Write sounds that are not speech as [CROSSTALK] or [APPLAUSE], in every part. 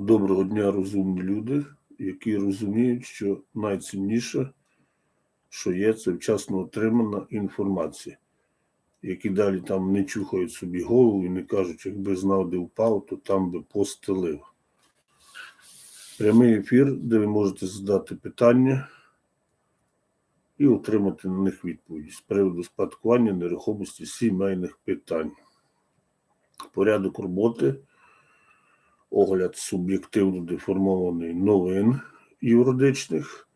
Доброго дня, розумні люди, які розуміють, що найцінніше, що є, це вчасно отримана інформація, які далі там не чухають собі голову і не кажуть, якби знав, де впав, то там би постелив. Прямий ефір, де ви можете задати питання і отримати на них відповіді з приводу спадкування нерухомості сімейних питань. Порядок роботи огляд суб'єктивно деформований новин юридичних,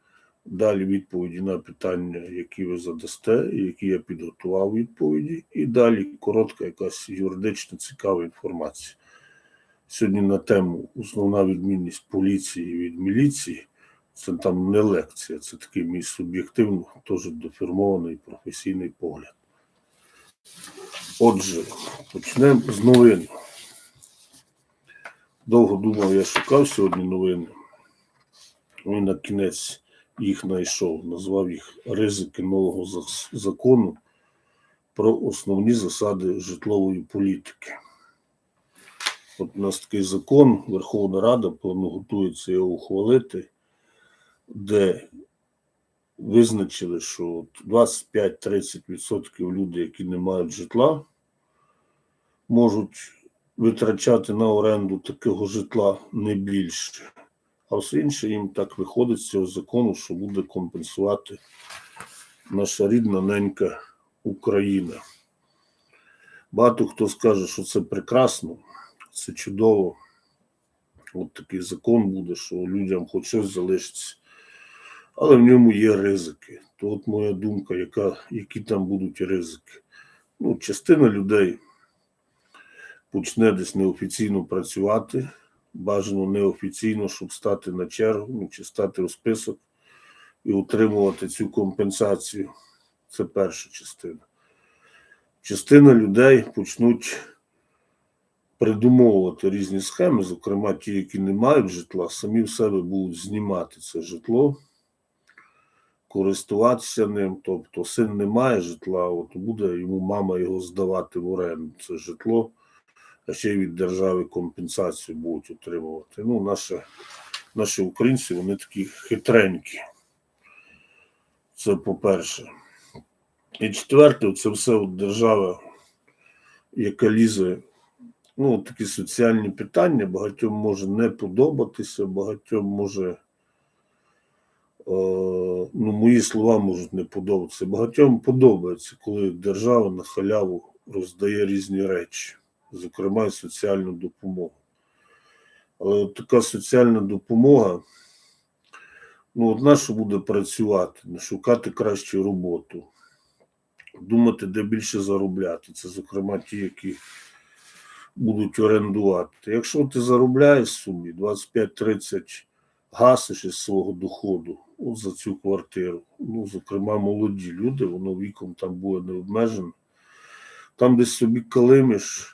далі відповіді на питання, які ви задасте, які я підготував відповіді, і далі коротка якась юридична цікава інформація. Сьогодні на тему основна відмінність поліції від міліції. Це там не лекція, це такий мій суб'єктивно, теж дофірмований професійний погляд. Отже, почнемо з новин. Довго думав, я шукав сьогодні новини. І на кінець їх знайшов. Назвав їх ризики нового закону про основні засади житлової політики. От у нас такий закон, Верховна Рада плану готується його ухвалити, де визначили, що 25-30% людей, які не мають житла, можуть витрачати на оренду такого житла не більше. А все інше їм так виходить з цього закону, що буде компенсувати наша рідна ненька Україна. Багато хто скаже, що це прекрасно, це чудово. От такий закон буде, що людям хоч щось залишиться. Але в ньому є ризики. То от моя думка, яка, які там будуть ризики. Ну, частина людей почне десь неофіційно працювати, бажано неофіційно, щоб стати на чергу чи стати у список і отримувати цю компенсацію. Це перша частина. Частина людей почнуть придумовувати різні схеми, зокрема ті, які не мають житла, самі в себе будуть знімати це житло, користуватися ним. Тобто син не має житла, от буде йому мама його здавати в оренду. Це житло ще й від держави компенсацію будуть отримувати. Ну, наші, наші українці, вони такі хитренькі. Це по-перше. І четверте, це все от держава, яка лізе, ну, такі соціальні питання, багатьом може не подобатися, багатьом може, е, ну, мої слова можуть не подобатися. Багатьом подобається, коли держава на халяву роздає різні речі зокрема і соціальну допомогу. Але от така соціальна допомога, ну, одна, що буде працювати, шукати кращу роботу, думати, де більше заробляти. Це, зокрема, ті, які будуть орендувати. Якщо ти заробляєш собі 25-30 гасиш із свого доходу от за цю квартиру, ну, зокрема, молоді люди, воно віком там буде не обмежено, там десь собі калимиш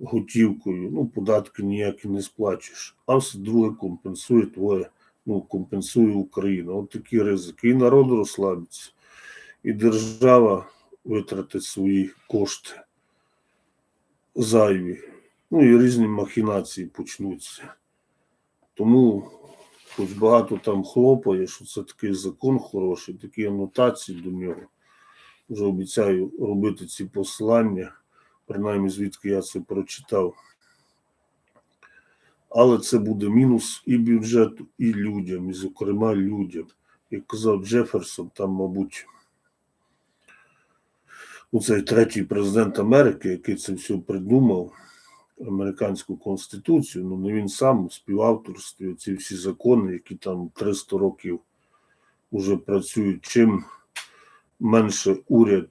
готівкою, ну, податки ніякі не сплачеш, а все друге компенсує твоє, ну, компенсує Україна. От такі ризики. І народ розслабиться, і держава витратить свої кошти зайві. Ну і різні махінації почнуться. Тому, хоч багато там хлопає, що це такий закон хороший, такі анотації до нього. Вже обіцяю робити ці посилання принаймні звідки я це прочитав. Але це буде мінус і бюджету, і людям, і, зокрема, людям. Як казав Джеферсон, там, мабуть, ну, цей третій президент Америки, який це все придумав, американську конституцію, ну не він сам у співавторстві, ці всі закони, які там 300 років вже працюють. Чим менше уряд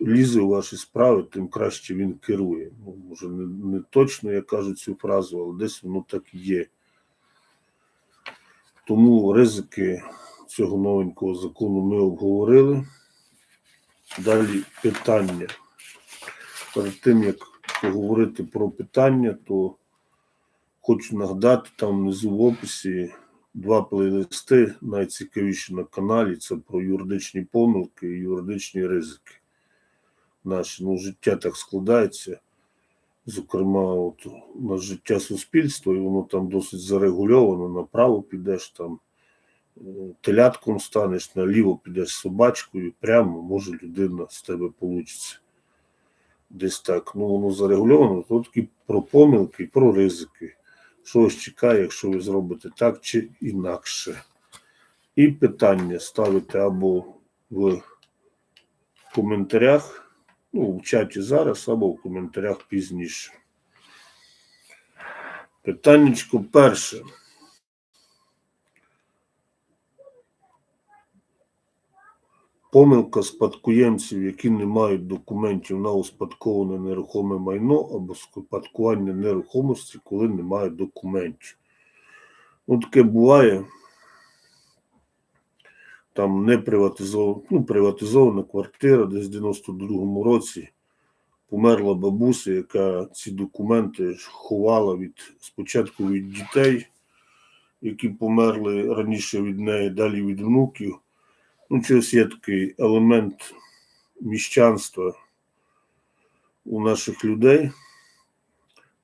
лізе у ваші справи, тим краще він керує. Ну, може, не, не точно я кажу цю фразу, але десь воно так є. Тому ризики цього новенького закону ми обговорили. Далі питання. Перед тим, як поговорити про питання, то хочу нагадати, там внизу в описі два плейлисти найцікавіші на каналі. Це про юридичні помилки і юридичні ризики наші. Ну, життя так складається. Зокрема, от у життя суспільства, і воно там досить зарегульовано, направо підеш там е, телятком станеш, наліво підеш собачкою, прямо може людина з тебе получиться. Десь так. Ну, воно зарегульовано, то такі про помилки, про ризики. Що вас чекає, якщо ви зробите так чи інакше. І питання ставите або в коментарях, ну, в чаті зараз, або в коментарях пізніше. Питаннячко перше. Помилка спадкоємців, які не мають документів на успадковане нерухоме майно або спадкування нерухомості, коли немає документів. Ну, таке буває. Там не приватизована, ну, приватизована квартира, десь в 92-му році померла бабуся, яка ці документи ховала від спочатку від дітей, які померли раніше від неї, далі від внуків. Ну, через є такий елемент міщанства у наших людей,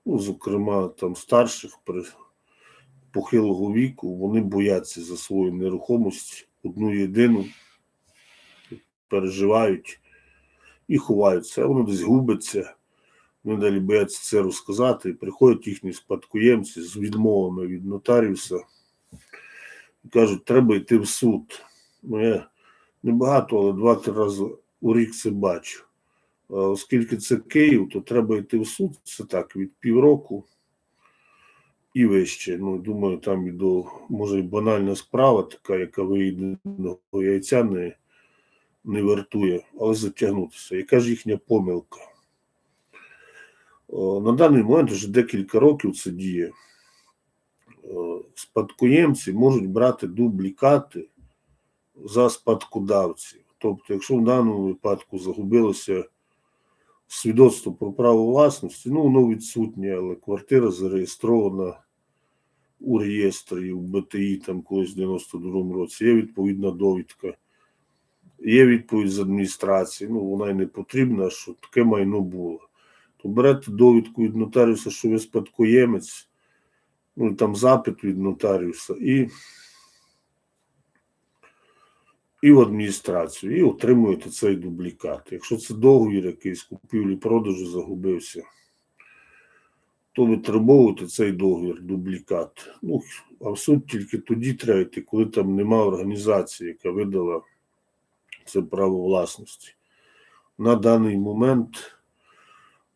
ну, зокрема, там старших похилого віку, вони бояться за свою нерухомість, одну єдину, переживають і ховаються, воно десь губиться. Вони далі бояться це розказати, і приходять їхні спадкоємці з відмовами від нотаріуса і кажуть, треба йти в суд. Ну, я не багато, але два-три рази у рік це бачу. Оскільки це Київ, то треба йти в суд. Це так, від півроку і вище. Ну, думаю, там і до, може, банальна справа, така, яка вийде до яйця, не, не вартує, але затягнутися. Яка ж їхня помилка? На даний момент вже декілька років це діє. Спадкоємці можуть брати дублікати за спадкодавців. Тобто, якщо в даному випадку загубилося свідоцтво про право власності, ну воно відсутнє, але квартира зареєстрована у реєстрі в БТІ там колись в 92-му році, є відповідна довідка, є відповідь з адміністрації, ну вона й не потрібна, що таке майно було. То берете довідку від нотаріуса, що ви спадкоємець, ну там запит від нотаріуса, і і в адміністрацію, і отримуєте цей дублікат. Якщо це договір якийсь купівлі-продажу загубився, то витребовуєте цей договір, дублікат. Ну, а в суд тільки тоді треба йти, коли там нема організації, яка видала це право власності. На даний момент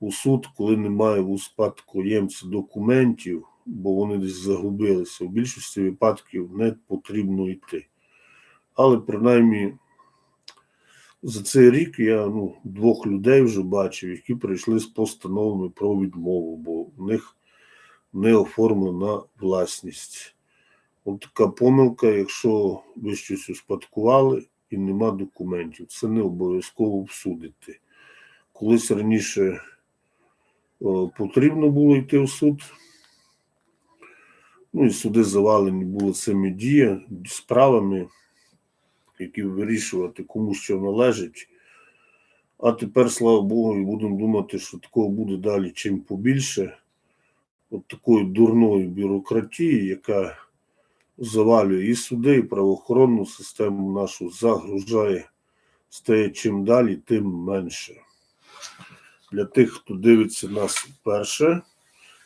у суд, коли немає у спадкоємця документів, бо вони десь загубилися, в більшості випадків не потрібно йти. Але принаймні за цей рік я ну, двох людей вже бачив, які прийшли з постановами про відмову, бо в них не оформлена власність. От така помилка, якщо ви щось успадкували і нема документів, це не обов'язково всудити. Колись раніше о, потрібно було йти в суд. Ну і суди завалені були цими діями, справами які вирішувати, кому що належить. А тепер, слава Богу, і будемо думати, що такого буде далі чим побільше. От такої дурної бюрократії, яка завалює і суди, і правоохоронну систему нашу загружає, стає чим далі, тим менше. Для тих, хто дивиться нас вперше,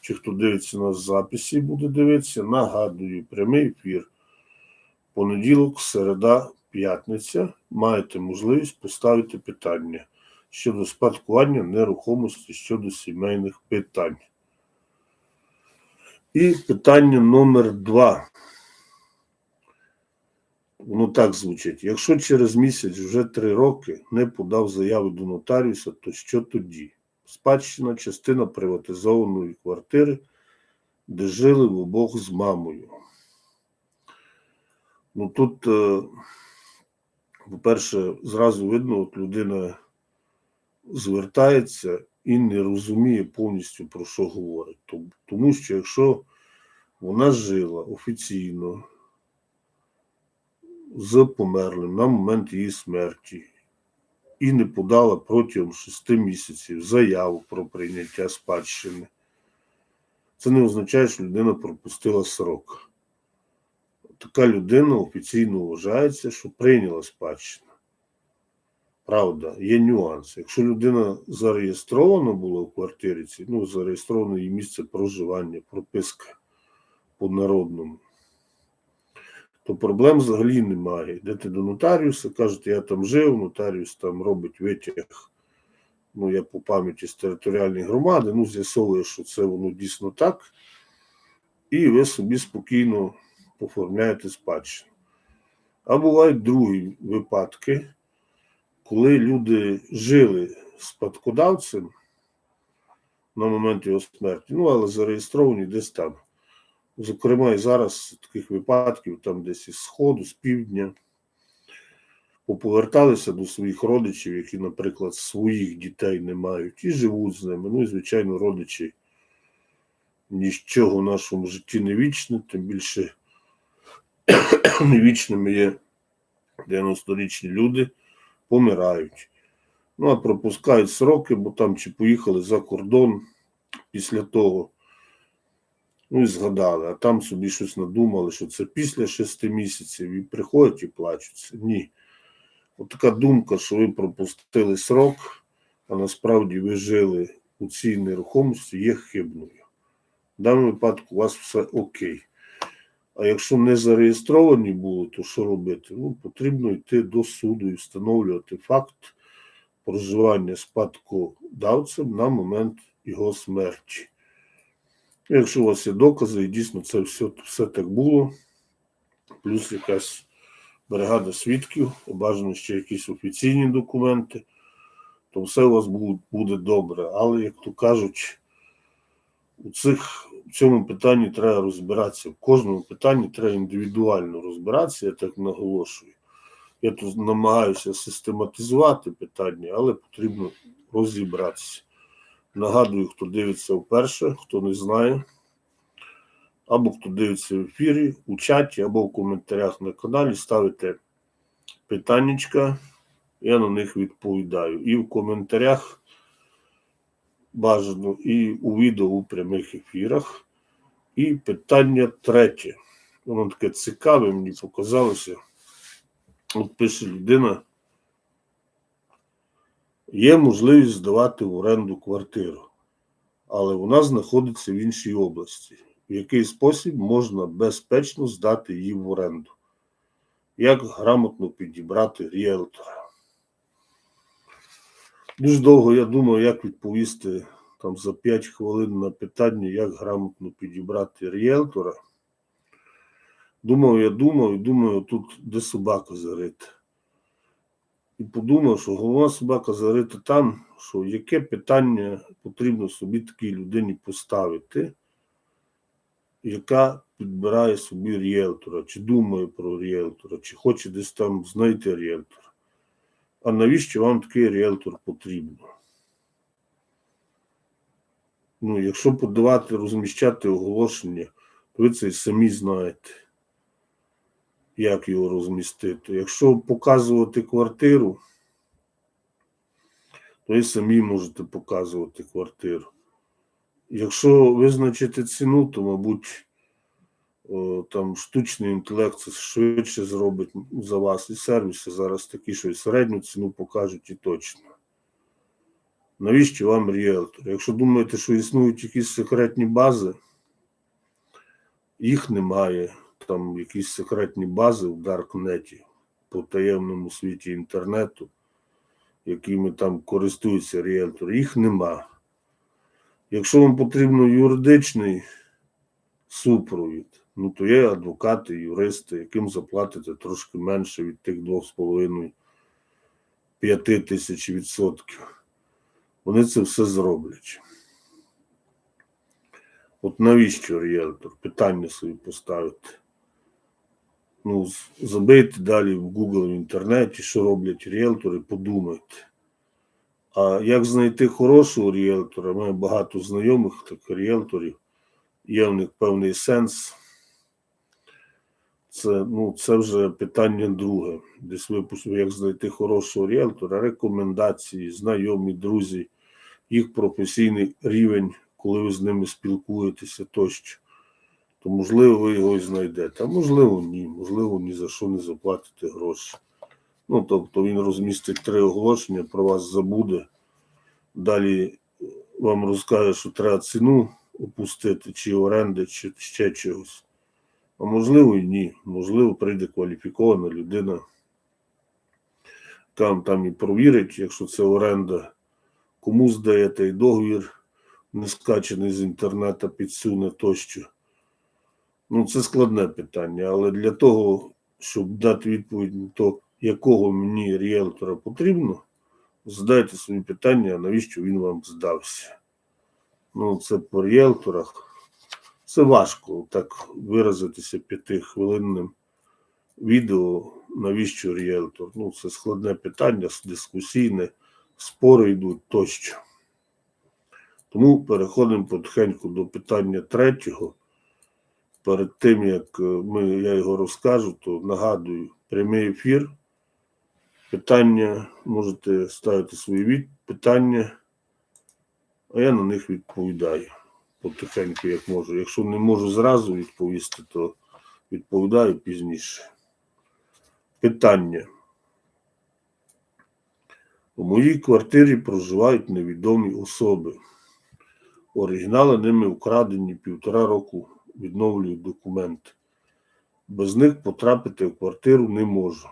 чи хто дивиться нас в записі, буде дивитися, нагадую, прямий ефір. Понеділок, середа, п'ятниця маєте можливість поставити питання щодо спадкування нерухомості щодо сімейних питань. І питання номер два. Воно так звучить. Якщо через місяць вже три роки не подав заяви до нотаріуса, то що тоді? Спадщина частина приватизованої квартири, де жили в обох з мамою. Ну тут е, по-перше, зразу видно, от людина звертається і не розуміє повністю про що говорить. Тому що якщо вона жила офіційно з померлим на момент її смерті, і не подала протягом 6 місяців заяву про прийняття спадщини. Це не означає, що людина пропустила срок. Така людина офіційно вважається, що прийняла спадщину. Правда, є нюанс. Якщо людина зареєстрована була в квартирі, ну, зареєстровано її місце проживання, прописка по народному, то проблем взагалі немає. Йдете до нотаріуса, кажете, я там жив, нотаріус там робить витяг. Ну, я по пам'яті з територіальної громади, ну, з'ясовує, що це воно дійсно так. І ви собі спокійно оформляєте спадщину. А бувають другі випадки, коли люди жили спадкодавцем на момент його смерті, ну, але зареєстровані десь там. Зокрема, і зараз таких випадків, там десь із Сходу, з півдня, поповерталися до своїх родичів, які, наприклад, своїх дітей не мають, і живуть з ними. Ну і, звичайно, родичі нічого в нашому житті не вічне, тим більше [COUGHS] вічними є 90-річні люди, помирають. Ну, а пропускають сроки, бо там чи поїхали за кордон після того. Ну і згадали, а там собі щось надумали, що це після шести місяців і приходять і плачуться. Ні. От така думка, що ви пропустили срок, а насправді ви жили у цій нерухомості, є хибною. В даному випадку у вас все окей. А якщо не зареєстровані були, то що робити? Ну, потрібно йти до суду і встановлювати факт проживання спадкодавцем на момент його смерті. Якщо у вас є докази, і дійсно це все, все так було, плюс якась бригада свідків, бажано ще якісь офіційні документи, то все у вас буде добре. Але, як то кажуть, у цих, в цьому питанні треба розбиратися. В кожному питанні треба індивідуально розбиратися, я так наголошую. Я тут намагаюся систематизувати питання, але потрібно розібратися. Нагадую, хто дивиться вперше, хто не знає, або хто дивиться в ефірі, у чаті, або в коментарях на каналі, ставите питаннячка, я на них відповідаю. І в коментарях бажано, і у відео у прямих ефірах. І питання третє. Воно таке цікаве, мені показалося. От пише людина. Є можливість здавати в оренду квартиру, але вона знаходиться в іншій області. В який спосіб можна безпечно здати її в оренду? Як грамотно підібрати ріелтора? Дуже довго я думав, як відповісти там за 5 хвилин на питання, як грамотно підібрати ріелтора. Думав, я думав і думаю, тут де собака зарита. І подумав, що головна собака зарита там, що яке питання потрібно собі такій людині поставити, яка підбирає собі ріелтора, чи думає про ріелтора, чи хоче десь там знайти ріелтора. А навіщо вам такий ріелтор потрібен? Ну, якщо подавати, розміщати оголошення, то ви це і самі знаєте, як його розмістити. Якщо показувати квартиру, то і самі можете показувати квартиру. Якщо визначити ціну, то, мабуть, там штучний інтелект це швидше зробить за вас. І сервіси зараз такі, що і середню ціну покажуть і точно. Навіщо вам ріелтор? Якщо думаєте, що існують якісь секретні бази, їх немає. Там якісь секретні бази в Даркнеті по таємному світі інтернету, якими там користуються ріелтори, їх нема. Якщо вам потрібно юридичний супровід, ну то є адвокати, юристи, яким заплатите трошки менше від тих 2,5-5 тисяч відсотків. Вони це все зроблять. От навіщо ріелтор? Питання собі поставити. Ну, з- забийте далі в Google в інтернеті, що роблять ріелтори, подумайте. А як знайти хорошого ріелтора? Мене багато знайомих таких ріелторів, є в них певний сенс. Це, ну, це вже питання друге. Десь ви як знайти хорошого ріелтора, рекомендації, знайомі, друзі, їх професійний рівень, коли ви з ними спілкуєтеся тощо. То можливо ви його і знайдете, а можливо ні, можливо, ні за що не заплатите гроші. Ну, тобто він розмістить три оголошення, про вас забуде. Далі вам розкаже, що треба ціну опустити, чи оренди, чи ще чогось. А можливо і ні. Можливо, прийде кваліфікована людина, там, там і провірить, якщо це оренда, кому здаєте і договір не скачений з інтернету, підсуне тощо. Ну, це складне питання, але для того, щоб дати відповідь на то, якого мені ріелтора потрібно, задайте собі питання, навіщо він вам здався. Ну, це по ріелторах. Це важко так виразитися п'ятихвилинним відео, навіщо ріелтор. Ну, це складне питання, дискусійне, спори йдуть тощо. Тому переходимо потихеньку до питання третього. Перед тим, як е, ми, я його розкажу, то нагадую, прямий ефір. Питання, можете ставити свої від... питання, а я на них відповідаю потихеньку, як можу. Якщо не можу зразу відповісти, то відповідаю пізніше. Питання. У моїй квартирі проживають невідомі особи. Оригінали ними вкрадені півтора року відновлюю документи. Без них потрапити в квартиру не можу.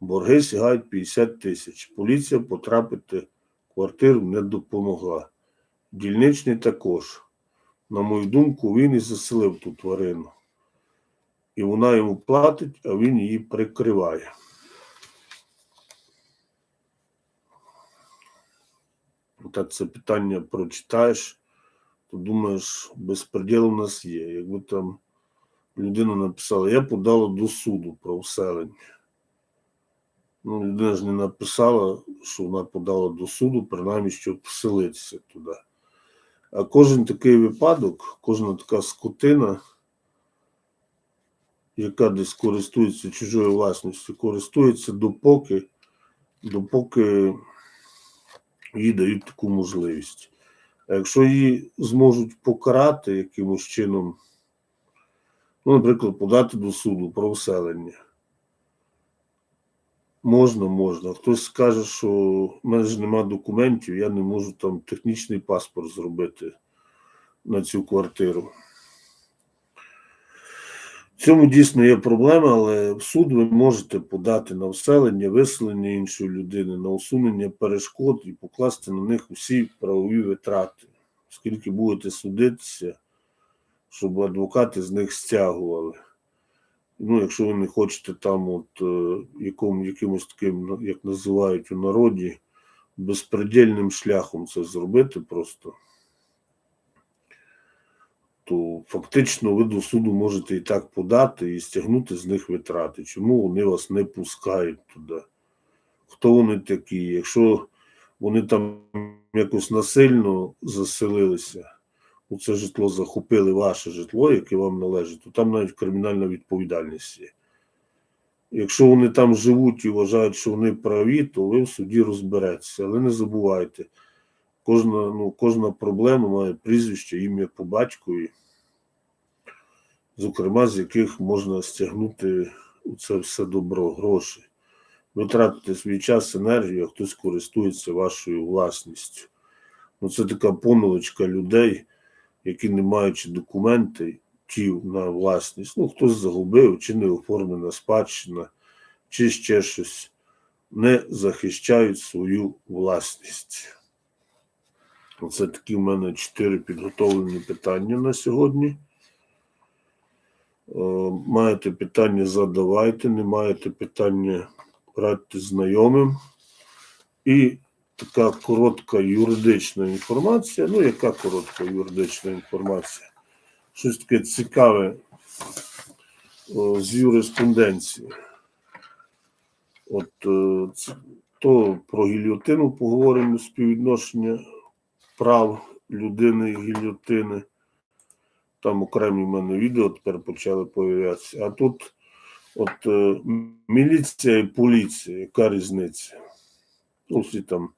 Борги сягають 50 тисяч. Поліція потрапити в квартиру не допомогла. Дільничний також. На мою думку, він і заселив ту тварину. І вона йому платить, а він її прикриває. Так це питання прочитаєш, то думаєш, безпреділ у нас є. Якби там людина написала, я подала до суду про вселення. Ну, людина ж не написала, що вона подала до суду, принаймні, щоб вселитися туди. А кожен такий випадок, кожна така скотина, яка десь користується чужою власністю, користується допоки, допоки їй дають таку можливість. А якщо її зможуть покарати якимось чином, ну, наприклад, подати до суду про вселення. Можна, можна. Хтось скаже, що в мене ж нема документів, я не можу там технічний паспорт зробити на цю квартиру. Цьому дійсно є проблема, але в суд ви можете подати на вселення, виселення іншої людини, на усунення перешкод і покласти на них усі правові витрати, скільки будете судитися, щоб адвокати з них стягували. Ну, якщо ви не хочете там, от е, якому, якимось таким, ну, як називають у народі, безпредельним шляхом це зробити просто, то фактично ви до суду можете і так подати і стягнути з них витрати. Чому вони вас не пускають туди? Хто вони такі? Якщо вони там якось насильно заселилися, у це житло захопили ваше житло, яке вам належить, то там навіть кримінальна відповідальність є. Якщо вони там живуть і вважають, що вони праві, то ви в суді розберетеся. Але не забувайте, кожна, ну, кожна проблема має прізвище, ім'я по батькові, зокрема, з яких можна стягнути у це все добро, гроші. Ви тратите свій час, енергію, а хтось користується вашою власністю. Ну, це така помилочка людей, які не маючи документів на власність, ну хтось загубив, чи не оформлена спадщина, чи ще щось, не захищають свою власність. Оце такі в мене чотири підготовлені питання на сьогодні. Е, Маєте питання, задавайте, не маєте питання, радьте знайомим. І така коротка юридична інформація. Ну, яка коротка юридична інформація? Щось таке цікаве з юриспруденції. От е, то про гільйотину поговоримо співвідношення прав людини і гільйотини. Там окремі в мене відео тепер почали появлятися. А тут от е, міліція і поліція, яка різниця? Ну, всі там,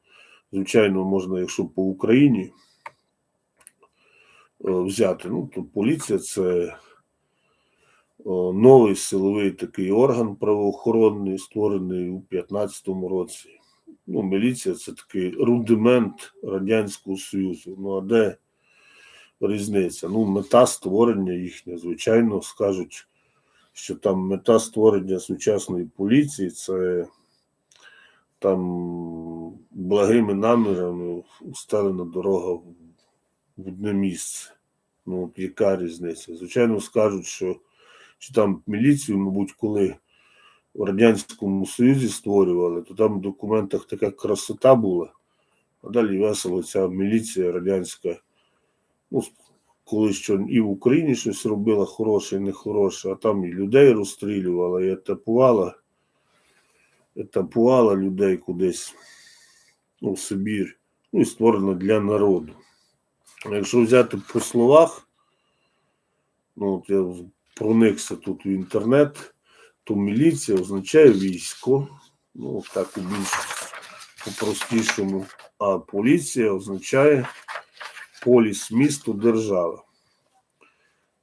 звичайно, можна, якщо по Україні е, взяти. Ну, то поліція це о, новий силовий такий орган правоохоронний, створений у 15-му році. Ну, міліція це такий рудимент Радянського Союзу. Ну, а де різниця? Ну, мета створення їхня, звичайно, скажуть, що там мета створення сучасної поліції це там благими намірами устелена дорога в одне місце. Ну, яка різниця? Звичайно, скажуть, що чи там міліцію, мабуть, коли в Радянському Союзі створювали, то там в документах така красота була, а далі весело ця міліція радянська, ну, коли що і в Україні щось робила хороше, і нехороше, а там і людей розстрілювала, і етапувала, етапувала людей кудись ну, в Сибір, ну і створена для народу. Якщо взяти по словах, ну от я проникся тут в інтернет, то міліція означає військо, ну так і більш по-простішому, а поліція означає поліс, місто, держава.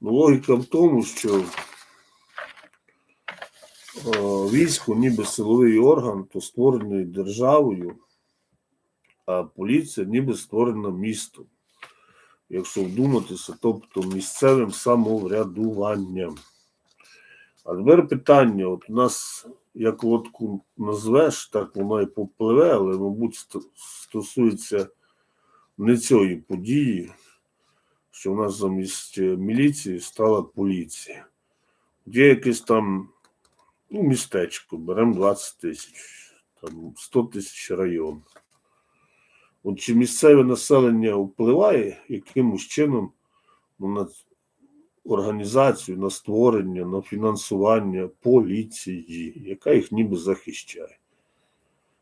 Ну, логіка в тому, що е, військо, ніби силовий орган, то створений державою, а поліція ніби створена містом якщо вдуматися, тобто місцевим самоврядуванням. А тепер питання: от у нас як лодку назвеш, так вона і попливе, але, мабуть, стосується не цієї події, що в нас замість е, міліції стала поліція. Є якесь там ну, містечко, беремо 20 тисяч, там 100 тисяч район. От чи місцеве населення впливає якимось чином ну, на організацію, на створення, на фінансування поліції, яка їх ніби захищає?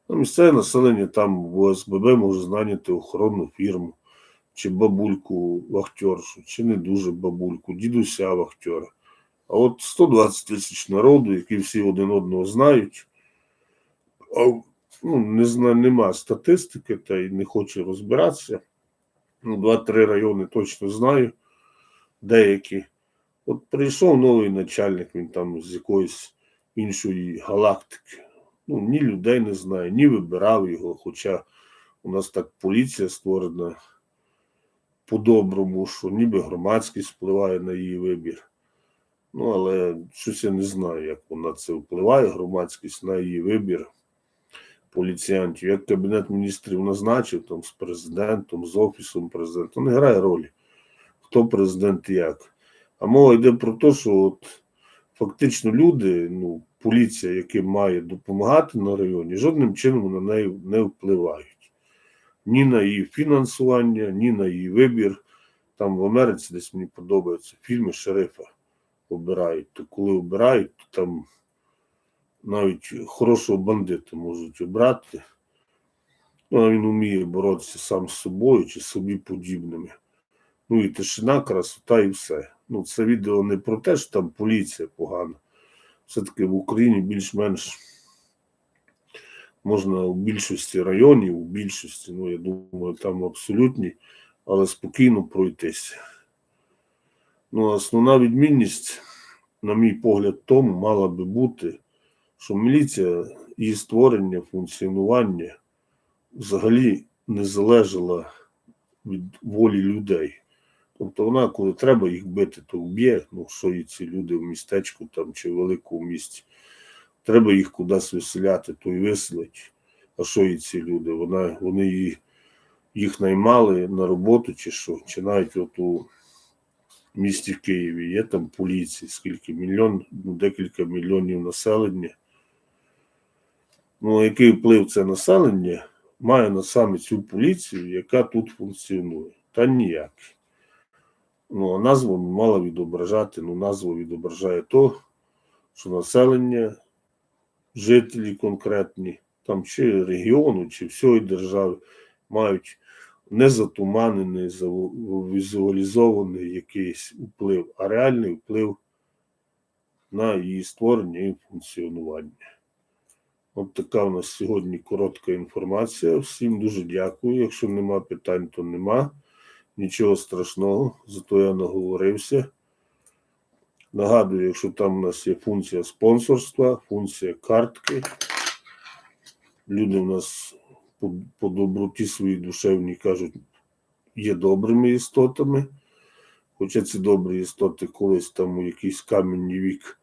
Ну, місцеве населення там в ОСББ може зайняти охоронну фірму, чи бабульку вахтершу, чи не дуже бабульку, дідуся вахтера. А от 120 тисяч народу, які всі один одного знають, а ну, не знаю, нема статистики, та й не хочу розбиратися. Ну, два-три райони точно знаю, деякі. От прийшов новий начальник, він там з якоїсь іншої галактики. Ну, ні людей не знає, ні вибирав його. Хоча у нас так поліція створена по-доброму, що ніби громадськість впливає на її вибір. Ну, але щось я не знаю, як вона це впливає, громадськість на її вибір поліціянтів, як Кабінет міністрів назначив там з президентом, з офісом президента, не грає ролі, хто президент і як. А мова йде про те, що от фактично люди, ну, поліція, яким має допомагати на районі, жодним чином на неї не впливають. Ні на її фінансування, ні на її вибір. Там в Америці десь мені подобаються фільми шерифа обирають. То коли обирають, то там навіть хорошого бандита можуть обрати. Ну, він вміє боротися сам з собою чи собі подібними. Ну і тишина, красота і все. Ну, це відео не про те, що там поліція погана. Все-таки в Україні більш-менш можна у більшості районів, у більшості, ну я думаю, там абсолютні, але спокійно пройтися. Ну, основна відмінність, на мій погляд, тому мала би бути, що міліція, її створення, функціонування взагалі не залежала від волі людей. Тобто вона, коли треба їх бити, то вб'є, ну що і ці люди в містечку там чи в великому місті. Треба їх кудись виселяти, то й виселить. А що і ці люди? Вона, вони її, їх наймали на роботу чи що, чи навіть от у місті Києві є там поліції, скільки мільйон, ну, декілька мільйонів населення. Ну, який вплив це населення має на саме цю поліцію, яка тут функціонує? Та ніякий. Ну, назва мала відображати, ну, назва відображає то, що населення, жителі конкретні, там чи регіону, чи всієї держави мають не затуманений, заву- візуалізований якийсь вплив, а реальний вплив на її створення і функціонування. От така у нас сьогодні коротка інформація. Всім дуже дякую. Якщо нема питань, то нема. Нічого страшного, зато я наговорився. Нагадую, якщо там у нас є функція спонсорства, функція картки. Люди у нас по, по доброті своїй душевній кажуть, є добрими істотами. Хоча ці добрі істоти колись там у якийсь камінний вік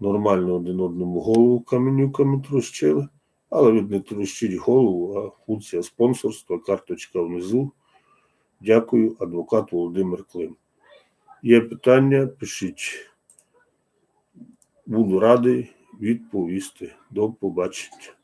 нормально один одному голову каменюками трощили, але ви не трощіть голову, а функція спонсорства, карточка внизу. Дякую, адвокат Володимир Клим. Є питання, пишіть. Буду радий відповісти. До побачення.